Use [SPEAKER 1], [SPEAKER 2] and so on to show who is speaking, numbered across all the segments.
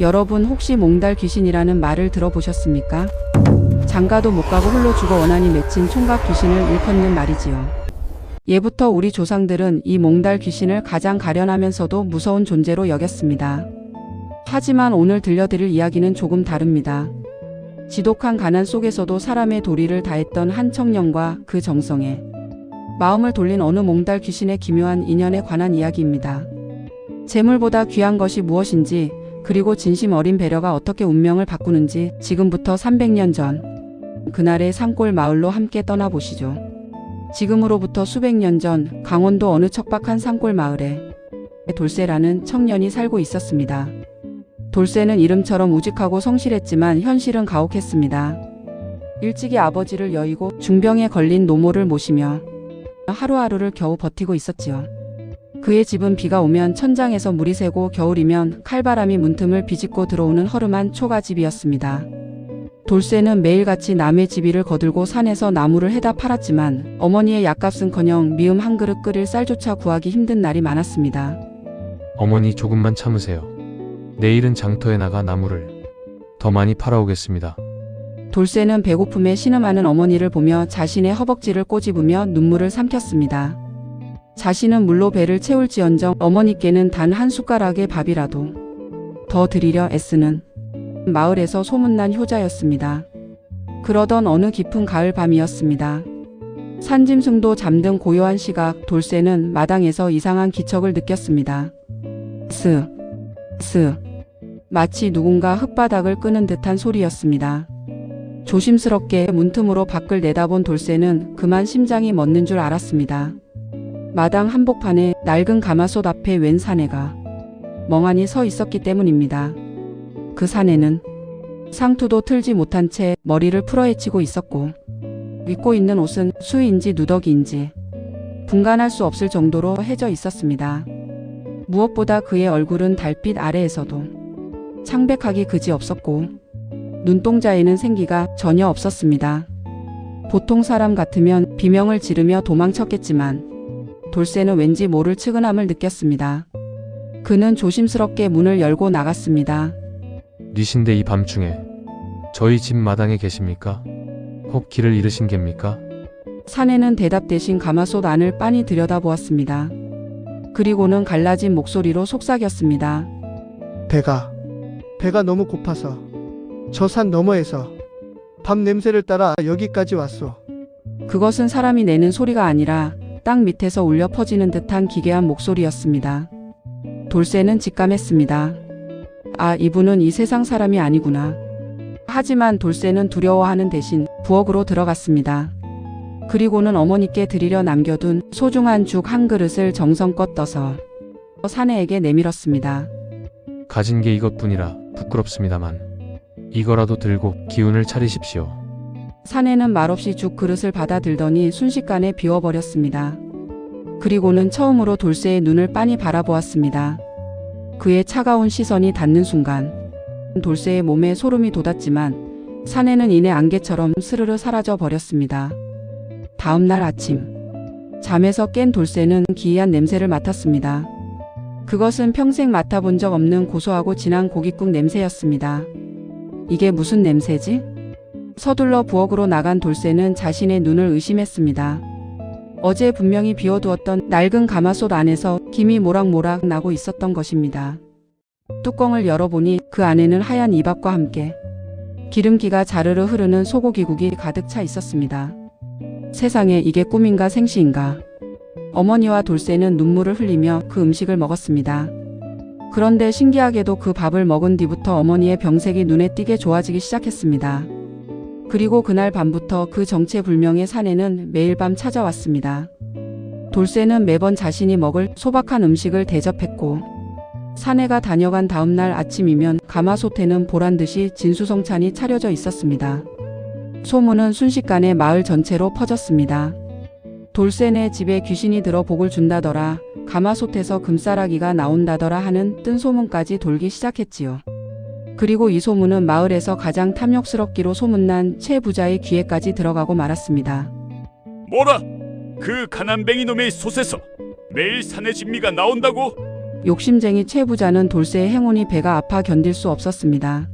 [SPEAKER 1] 여러분 혹시 몽달 귀신이라는 말을 들어보셨습니까? 장가도 못 가고 홀로 죽어 원한이 맺힌 총각 귀신을 일컫는 말이지요. 예부터 우리 조상들은 이 몽달 귀신을 가장 가련하면서도 무서운 존재로 여겼습니다. 하지만 오늘 들려드릴 이야기는 조금 다릅니다. 지독한 가난 속에서도 사람의 도리를 다했던 한 청년과 그 정성에 마음을 돌린 어느 몽달 귀신의 기묘한 인연에 관한 이야기입니다. 재물보다 귀한 것이 무엇인지 그리고 진심 어린 배려가 어떻게 운명을 바꾸는지 지금부터 300년 전 그날의 산골 마을로 함께 떠나보시죠. 지금으로부터 수백 년 전 강원도 어느 척박한 산골 마을에 돌쇠라는 청년이 살고 있었습니다. 돌쇠는 이름처럼 우직하고 성실했지만 현실은 가혹했습니다. 일찍이 아버지를 여의고 중병에 걸린 노모를 모시며 하루하루를 겨우 버티고 있었지요. 그의 집은 비가 오면 천장에서 물이 새고 겨울이면 칼바람이 문틈을 비집고 들어오는 허름한 초가집이었습니다. 돌쇠는 매일같이 남의 집이를 거들고 산에서 나무를 해다 팔았지만 어머니의 약값은커녕 미음 한 그릇 끓일 쌀조차 구하기 힘든 날이 많았습니다.
[SPEAKER 2] 어머니 조금만 참으세요. 내일은 장터에 나가 나무를 더 많이 팔아오겠습니다.
[SPEAKER 1] 돌쇠는 배고픔에 신음하는 어머니를 보며 자신의 허벅지를 꼬집으며 눈물을 삼켰습니다. 자신은 물로 배를 채울지언정 어머니께는 단 한 숟가락의 밥이라도 더 드리려 애쓰는 마을에서 소문난 효자였습니다. 그러던 어느 깊은 가을 밤이었습니다. 산짐승도 잠든 고요한 시각 돌쇠는 마당에서 이상한 기척을 느꼈습니다. 스, 스. 마치 누군가 흙바닥을 끄는 듯한 소리였습니다. 조심스럽게 문틈으로 밖을 내다본 돌쇠는 그만 심장이 멎는 줄 알았습니다. 마당 한복판에 낡은 가마솥 앞에 웬 사내가 멍하니 서 있었기 때문입니다. 그 사내는 상투도 틀지 못한 채 머리를 풀어헤치고 있었고 입고 있는 옷은 수인지 누더기인지 분간할 수 없을 정도로 해져 있었습니다. 무엇보다 그의 얼굴은 달빛 아래에서도 창백하기 그지 없었고 눈동자에는 생기가 전혀 없었습니다. 보통 사람 같으면 비명을 지르며 도망쳤겠지만 돌쇠는 왠지 모를 측은함을 느꼈습니다. 그는 조심스럽게 문을 열고 나갔습니다.
[SPEAKER 2] 니신데 이 밤중에 저희 집 마당에 계십니까? 혹 길을 잃으신 겁니까?
[SPEAKER 1] 사내는 대답 대신 가마솥 안을 빤히 들여다보았습니다. 그리고는 갈라진 목소리로 속삭였습니다.
[SPEAKER 3] 배가 배가 너무 고파서 저 산 너머에서 밤 냄새를 따라 여기까지 왔소.
[SPEAKER 1] 그것은 사람이 내는 소리가 아니라 땅 밑에서 울려 퍼지는 듯한 기괴한 목소리였습니다. 돌쇠는 직감했습니다. 아, 이분은 이 세상 사람이 아니구나. 하지만 돌쇠는 두려워하는 대신 부엌으로 들어갔습니다. 그리고는 어머니께 드리려 남겨둔 소중한 죽 한 그릇을 정성껏 떠서 사내에게 내밀었습니다.
[SPEAKER 2] 가진 게 이것뿐이라 부끄럽습니다만 이거라도 들고 기운을 차리십시오.
[SPEAKER 1] 사내는 말없이 죽 그릇을 받아들더니 순식간에 비워버렸습니다. 그리고는 처음으로 돌쇠의 눈을 빤히 바라보았습니다. 그의 차가운 시선이 닿는 순간 돌쇠의 몸에 소름이 돋았지만 사내는 이내 안개처럼 스르르 사라져 버렸습니다. 다음 날 아침 잠에서 깬 돌쇠는 기이한 냄새를 맡았습니다. 그것은 평생 맡아본 적 없는 고소하고 진한 고깃국 냄새였습니다. 이게 무슨 냄새지? 서둘러 부엌으로 나간 돌쇠는 자신의 눈을 의심했습니다. 어제 분명히 비워두었던 낡은 가마솥 안에서 김이 모락모락 나고 있었던 것입니다. 뚜껑을 열어보니 그 안에는 하얀 이밥과 함께 기름기가 자르르 흐르는 소고기국이 가득 차 있었습니다. 세상에 이게 꿈인가 생시인가. 어머니와 돌쇠는 눈물을 흘리며 그 음식을 먹었습니다. 그런데 신기하게도 그 밥을 먹은 뒤부터 어머니의 병색이 눈에 띄게 좋아지기 시작했습니다. 그리고 그날 밤부터 그 정체불명의 사내는 매일 밤 찾아왔습니다. 돌쇠는 매번 자신이 먹을 소박한 음식을 대접했고 사내가 다녀간 다음 날 아침이면 가마솥에는 보란 듯이 진수성찬이 차려져 있었습니다. 소문은 순식간에 마을 전체로 퍼졌습니다. 돌쇠네 집에 귀신이 들어 복을 준다더라, 가마솥에서 금싸라기가 나온다더라 하는 뜬 소문까지 돌기 시작했지요. 그리고 이 소문은 마을에서 가장 탐욕스럽기로 소문난 최 부자의 귀에까지 들어가고 말았습니다.
[SPEAKER 4] 뭐라? 그 가난뱅이 놈의 솥에서 매일 산의 진미가 나온다고?
[SPEAKER 1] 욕심쟁이 최 부자는 돌쇠의 행운이 배가 아파 견딜 수 없었습니다.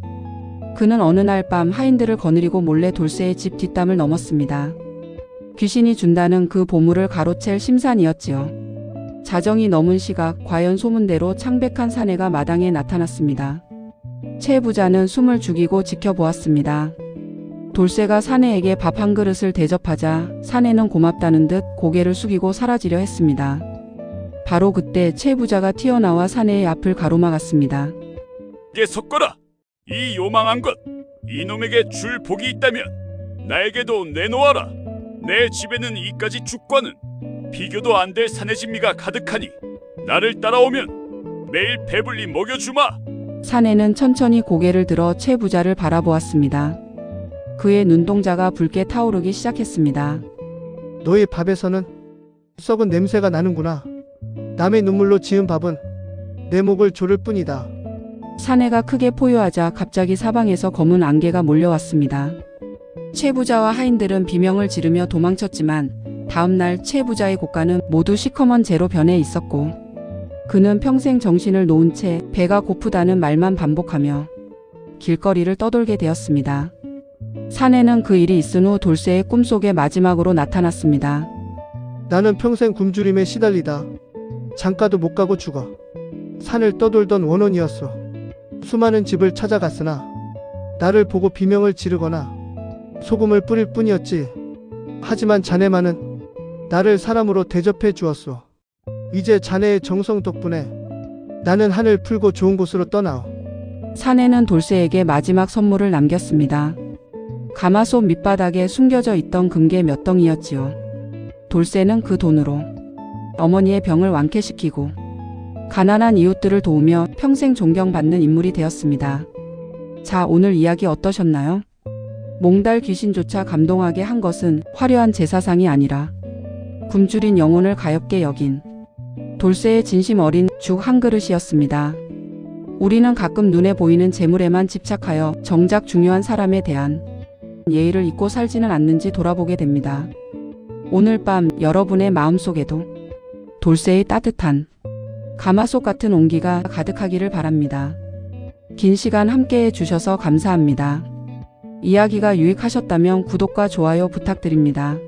[SPEAKER 1] 그는 어느 날 밤 하인들을 거느리고 몰래 돌쇠의 집 뒷담을 넘었습니다. 귀신이 준다는 그 보물을 가로챌 심산이었지요. 자정이 넘은 시각 과연 소문대로 창백한 사내가 마당에 나타났습니다. 최 부자는 숨을 죽이고 지켜보았습니다. 돌쇠가 사내에게 밥 한 그릇을 대접하자 사내는 고맙다는 듯 고개를 숙이고 사라지려 했습니다. 바로 그때 최 부자가 튀어나와 사내의 앞을 가로막았습니다.
[SPEAKER 4] 게 섞어라. 이 요망한 것. 이놈에게 줄 복이 있다면 나에게도 내놓아라. 내 집에는 이까지 죽과는 비교도 안 될 사내진미가 가득하니 나를 따라오면 매일 배불리 먹여주마.
[SPEAKER 1] 사내는 천천히 고개를 들어 최 부자를 바라보았습니다. 그의 눈동자가 붉게 타오르기 시작했습니다.
[SPEAKER 3] 너의 밥에서는 썩은 냄새가 나는구나. 남의 눈물로 지은 밥은 내 목을 조를 뿐이다.
[SPEAKER 1] 사내가 크게 포효하자 갑자기 사방에서 검은 안개가 몰려왔습니다. 최 부자와 하인들은 비명을 지르며 도망쳤지만 다음날 최 부자의 고가는 모두 시커먼 재로 변해 있었고 그는 평생 정신을 놓은 채 배가 고프다는 말만 반복하며 길거리를 떠돌게 되었습니다. 사내는 그 일이 있은 후 돌쇠의 꿈속에 마지막으로 나타났습니다.
[SPEAKER 3] 나는 평생 굶주림에 시달리다. 장가도 못 가고 죽어. 산을 떠돌던 원혼이었어. 수많은 집을 찾아갔으나 나를 보고 비명을 지르거나 소금을 뿌릴 뿐이었지. 하지만 자네만은 나를 사람으로 대접해 주었소. 이제 자네의 정성 덕분에 나는 하늘 풀고 좋은 곳으로 떠나오.
[SPEAKER 1] 사내는 돌쇠에게 마지막 선물을 남겼습니다. 가마솥 밑바닥에 숨겨져 있던 금괴 몇 덩이였지요. 돌쇠는 그 돈으로 어머니의 병을 완쾌시키고 가난한 이웃들을 도우며 평생 존경받는 인물이 되었습니다. 자, 오늘 이야기 어떠셨나요? 몽달 귀신조차 감동하게 한 것은 화려한 제사상이 아니라 굶주린 영혼을 가엽게 여긴 돌쇠의 진심 어린 죽 한 그릇이었습니다. 우리는 가끔 눈에 보이는 재물에만 집착하여 정작 중요한 사람에 대한 예의를 잊고 살지는 않는지 돌아보게 됩니다. 오늘 밤 여러분의 마음속에도 돌쇠의 따뜻한 가마솥 같은 온기가 가득하기를 바랍니다. 긴 시간 함께 해 주셔서 감사합니다. 이야기가 유익하셨다면 구독과 좋아요 부탁드립니다.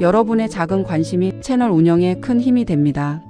[SPEAKER 1] 여러분의 작은 관심이 채널 운영에 큰 힘이 됩니다.